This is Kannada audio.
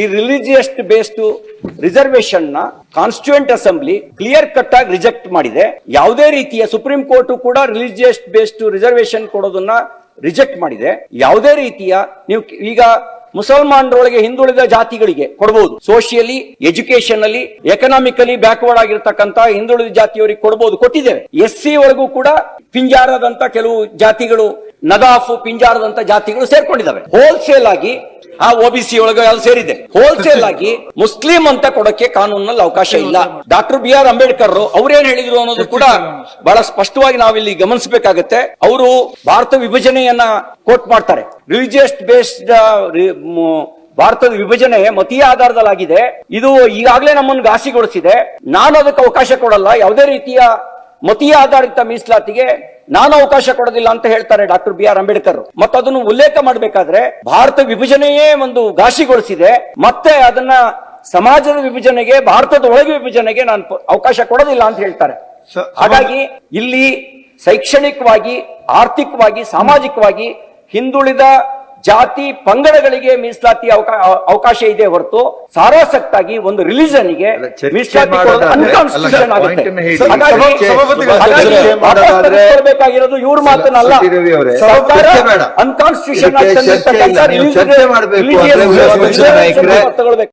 ಈ ರಿಲಿಜಿಯಸ್ ಬೇಸ್ಡ್ ರಿಸರ್ವೇಶನ್ನ ಕಾನ್ಸ್ಟಿಟ್ಯೂಂಟ್ ಅಸೆಂಬ್ಲಿ ಕ್ಲಿಯರ್ ಕಟ್ ಆಗಿ ರಿಜೆಕ್ಟ್ ಮಾಡಿದೆ. ಯಾವುದೇ ರೀತಿಯ ಸುಪ್ರೀಂ ಕೋರ್ಟ್ ಕೂಡ ರಿಲಿಜಿಯಸ್ ಬೇಸ್ಡ್ ರಿಸರ್ವೇಶನ್ ಕೊಡೋದನ್ನ ರಿಜೆಕ್ಟ್ ಮಾಡಿದೆ. ಯಾವುದೇ ರೀತಿಯ ನೀವು ಈಗ ಮುಸಲ್ಮಾನರೊಳಗೆ ಹಿಂದುಳಿದ ಜಾತಿಗಳಿಗೆ ಕೊಡಬಹುದು ಸೋಷಿಯಲಿ ಎಜುಕೇಶನ್ ಅಲ್ಲಿ ಎಕನಾಮಿಕಲಿ ಬ್ಯಾಕ್ವರ್ಡ್ ಆಗಿರ್ತಕ್ಕಂತ ಹಿಂದುಳಿದ ಜಾತಿಯವರಿಗೆ ಕೊಡಬಹುದು ಕೊಟ್ಟಿದ್ದೇವೆ. ಎಸ್ ಸಿ ಒಳಗೂ ಕೂಡ ಪಿಂಜಾರದಂತ ಕೆಲವು ಜಾತಿಗಳು ನದಾಫ್, ಪಿಂಜಾರದಂತ ಜಾತಿಗಳು ಸೇರ್ಕೊಂಡಿದ್ದಾವೆ. ಹೋಲ್ಸೇಲ್ ಆಗಿ ಆ ಒಬಿಸಿ ಒಳಗೆ ಅಲ್ಲಿ ಸೇರಿದೆ? ಹೋಲ್ಸೇಲ್ ಆಗಿ ಮುಸ್ಲಿಂ ಅಂತ ಕೊಡಕ್ಕೆ ಕಾನೂನಲ್ಲಿ ಅವಕಾಶ ಇಲ್ಲ. ಡಾಕ್ಟರ್ ಬಿ ಆರ್ ಅಂಬೇಡ್ಕರ್ ಅವ್ರೇನ್ ಹೇಳಿದ್ರು ಅನ್ನೋದು ಕೂಡ ಬಹಳ ಸ್ಪಷ್ಟವಾಗಿ ನಾವಿಲ್ಲಿ ಗಮನಿಸಬೇಕಾಗತ್ತೆ. ಅವರು ಭಾರತ ವಿಭಜನೆಯನ್ನ ಕೋಟ್ ಮಾಡ್ತಾರೆ. ರಿಲಿಜಿಯಸ್ ಬೇಸ್ಡ್ ಭಾರತದ ವಿಭಜನೆ ಮತೀಯ ಆಧಾರದಲ್ಲಾಗಿದೆ. ಇದು ಈಗಾಗಲೇ ನಮ್ಮನ್ನು ಘಾಸಿಗೊಳಿಸಿದೆ. ನಾನು ಅದಕ್ಕೆ ಅವಕಾಶ ಕೊಡಲ್ಲ. ಯಾವುದೇ ರೀತಿಯ ಮತೀಯ ಆಧಾರಿತ ಮೀಸಲಾತಿಗೆ ನಾನು ಅವಕಾಶ ಕೊಡೋದಿಲ್ಲ ಅಂತ ಹೇಳ್ತಾರೆ ಡಾಕ್ಟರ್ ಬಿ ಆರ್ ಅಂಬೇಡ್ಕರ್. ಮತ್ತೆ ಅದನ್ನು ಉಲ್ಲೇಖ ಮಾಡಬೇಕಾದ್ರೆ ಭಾರತ ವಿಭಜನೆಯೇ ಒಂದು ಘಾಸಿಗೊಳಿಸಿದೆ. ಮತ್ತೆ ಅದನ್ನ ಸಮಾಜದ ವಿಭಜನೆಗೆ ಭಾರತದ ಒಳಗೆ ವಿಭಜನೆಗೆ ನಾನು ಅವಕಾಶ ಕೊಡೋದಿಲ್ಲ ಅಂತ ಹೇಳ್ತಾರೆ. ಹಾಗಾಗಿ ಇಲ್ಲಿ ಶೈಕ್ಷಣಿಕವಾಗಿ ಆರ್ಥಿಕವಾಗಿ ಸಾಮಾಜಿಕವಾಗಿ ಹಿಂದುಳಿದ ಜಾತಿ ಪಂಗಡಗಳಿಗೆ ಮೀಸಲಾತಿ ಅವಕಾ- ಅವಕಾಶ ಇದೆ ಹೊರತು ಸಾರಾಸಕ್ತಾಗಿ ಒಂದು ರಿಲಿಜನ್ಗೆ ಚರ್ಚೆ ಮೀಸಲಾತಿ ಮಾಡೋದಾದ್ರೆ- ಅನ್ಕಾನ್ಸ್ಟಿಟ್ಯೂಷನ್ ಅಲ್ಲ, ಆಗುತ್ತೆ point ಅನ್ನ ಹೇಳಿ. ಹಾಗಾಗಿ- ಸಭಾಪತಿ- ಸಭಾಪತಿಗಳು ಹಾಗಾಗಿ ಮಾಡೋದಾದ್ರೆ- ವಾಪಸ್ ತೆಗೆದುಕೊಳ್ಬೇಕಾಗಿರೋದು ಇವ್ರ ಮಾತನ್ನಲ್ಲ. ಅನ್ಕಾನ್ಸ್ಟಿಟ್ಯೂಷನ್